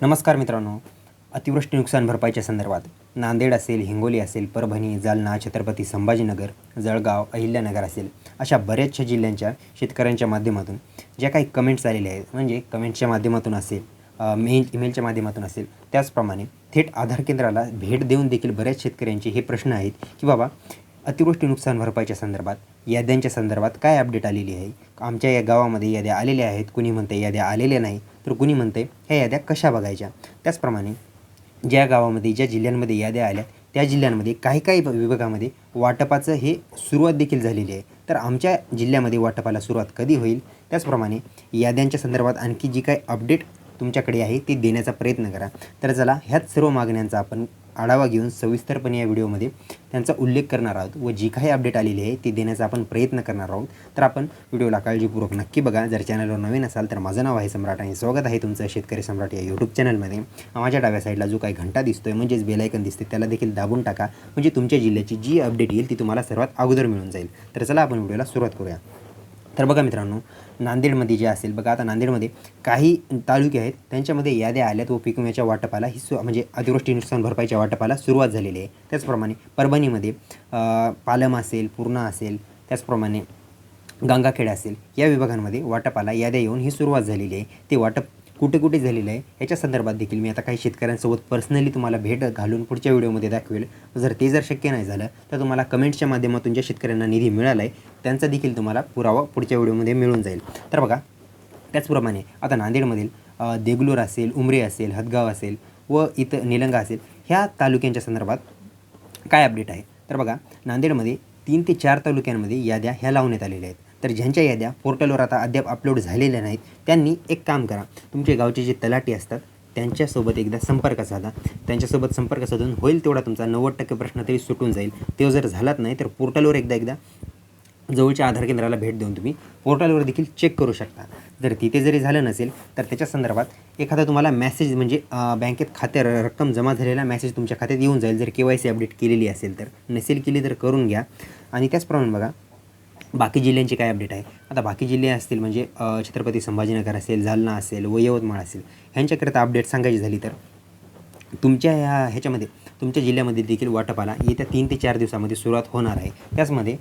नमस्कार मित्रांनो. अतिवृष्टी नुकसान भरपाईच्या संदर्भात नांदेड असेल हिंगोली असेल परभणी जालना छत्रपती संभाजीनगर जळगाव अहिल्यानगर असेल अशा बऱ्याचशा जिल्ह्यांच्या शेतकऱ्यांच्या माध्यमातून ज्या काही कमेंट्स आलेल्या आहेत म्हणजे कमेंट्सच्या माध्यमातून असेल मेल ईमेलच्या माध्यमातून असेल त्याचप्रमाणे थेट आधार केंद्राला भेट देऊन देखील बऱ्याच शेतकऱ्यांचे हे प्रश्न आहेत की बाबा अतिवृष्टी नुकसान भरपाईच्या संदर्भात याद्यांच्या संदर्भात काय अपडेट आलेली आहे? आमच्या या गावामध्ये याद्या आलेल्या आहेत. कुणी म्हणते याद्या आलेल्या नाही तर कुणी म्हणते ह्या याद्या कशा बघायच्या? त्याचप्रमाणे ज्या गावामध्ये ज्या जिल्ह्यांमध्ये याद्या आल्या त्या जिल्ह्यांमध्ये काही काही विभागामध्ये वाटपाचं हे सुरुवात देखील झालेली आहे. तर आमच्या जिल्ह्यामध्ये वाटपाला सुरुवात कधी होईल? त्याचप्रमाणे याद्यांच्या संदर्भात आणखी जी काही अपडेट तुमच्याकडे आहे ती देण्याचा प्रयत्न करा. तर चला ह्याच सर्व मागण्यांचा आपण आढावा घेऊन सविस्तरपणे या व्हिडिओमध्ये त्यांचा उल्लेख करणार आहोत व जी काही अपडेट आलेली आहे ती देण्याचा आपण प्रयत्न करणार आहोत. तर आपण व्हिडिओला काळजीपूर्वक नक्की बघा. जर चॅनलवर नवीन असाल तर माझं नाव आहे सम्राट आणि स्वागत आहे तुमचं शेतकरी सम्राट या यूट्यूब चॅनलमध्ये माझ्या डाव्या साईडला जो काही घंटा दिसतोय म्हणजेच बेलायकन दिसते त्याला देखील दाबून टाका. म्हणजे तुमच्या जिल्ह्याची जी अपडेट येईल ती तुम्हाला सर्वात अगोदर मिळून जाईल. तर चला आपण व्हिडिओला सुरुवात करूया. तर बघा मित्रांनो नांदेडमध्ये जे असेल बघा आता नांदेडमध्ये काही तालुके आहेत त्यांच्यामध्ये याद्या आल्यात व पीक विम्याच्या वाटपाला ही सु म्हणजे अतिवृष्टी नुकसान भरपाईच्या वाटपाला सुरुवात झालेली आहे. त्याचप्रमाणे परभणीमध्ये पालम असेल पूर्णा असेल त्याचप्रमाणे गंगाखेड असेल या विभागांमध्ये वाटपाला याद्या येऊन ही सुरुवात झालेली आहे. ते वाटप कुठे कुठे झालेलं आहे याच्या संदर्भात देखील मी आता काही शेतकऱ्यांसोबत पर्सनली तुम्हाला भेट घालून पुढच्या व्हिडिओमध्ये दाखवेल. जर ते जर शक्य नाही झालं तर तुम्हाला कमेंट्सच्या माध्यमातून ज्या शेतकऱ्यांना निधी मिळाला आहे त्यांचा देखील तुम्हाला पुरावा पुढच्या व्हिडिओमध्ये मिळून जाईल. तर बघा त्याचप्रमाणे आता नांदेडमधील देगलूर असेल उमरी असेल हदगाव असेल व इथं निलंगा असेल ह्या तालुक्यांच्या संदर्भात काय अपडेट आहे? तर बघा नांदेडमध्ये तीन ते चार तालुक्यांमध्ये याद्या ह्या लावण्यात आलेल्या आहेत. तर ज्यांच्या याद्या पोर्टलवर आता अद्याप अपलोड झालेल्या नाहीत त्यांनी एक काम करा. तुमचे गावचे जे तलाठी असतात त्यांच्यासोबत एकदा संपर्क साधा. त्यांच्यासोबत संपर्क साधून होईल तेवढा तुमचा नव्वद टक्के प्रश्न तरी सुटून जाईल. तो जर झालाच नाही तर पोर्टलवर एकदा एकदा जवळच्या आधार केंद्राला भेट देऊन तुम्ही पोर्टलवर देखील चेक करू शकता. जर तिथे जरी झालं नसेल तर त्याच्या संदर्भात एखादा तुम्हाला मेसेज म्हणजे बँकेत खात्या रक्कम जमा झालेला मेसेज तुमच्या खात्यात येऊन जाईल. जर के वाय सी अपडेट केलेली असेल तर. नसेल केली तर करून घ्या. आणि त्याचप्रमाणे बघा बाकी जिल्ह्यांचे काय अपडेट आहे? आता बाकी जिल्हे असतील म्हणजे छत्रपती संभाजीनगर असेल जालना असेल व यवतमाळ असेल ह्यांच्याकरिता अपडेट सांगायची झाली तर? तुमच्या ह्या ह्याच्यामध्ये तुमच्या जिल्ह्यामध्ये देखील वाटपाला येत्या तीन ते चार दिवसामध्ये सुरुवात होणार आहे. त्याचमध्ये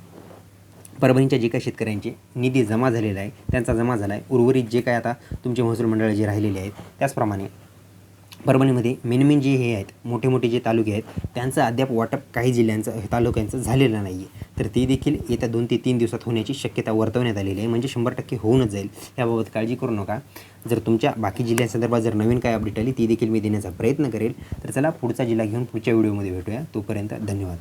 परभणीच्या जे काही शेतकऱ्यांचे निधी जमा झालेला आहे त्यांचा जमा झाला आहे उर्वरित जे काय आता तुमचे महसूल मंडळ जे राहिलेले आहेत त्याचप्रमाणे परभणीमध्ये मेन मेन जे हे आहेत मोठे मोठे जे तालुके आहेत त्यांचं अद्याप वाटप काही जिल्ह्यांचं तालुक्यांचं झालेलं नाही आहे तर ते देखील येत्या दोन ते तीन दिवसात होण्याची शक्यता वर्तवण्यात आलेली आहे. म्हणजे शंभर टक्के होऊनच जाईल. याबाबत काळजी करू नका. जर तुमच्या बाकी जिल्ह्यांसंदर्भात जर नवीन काय अपडेट आली ती देखील मी देण्याचा प्रयत्न करेल. तर चला पुढचा जिल्हा घेऊन पुढच्या व्हिडिओमध्ये भेटूया. तोपर्यंत धन्यवाद.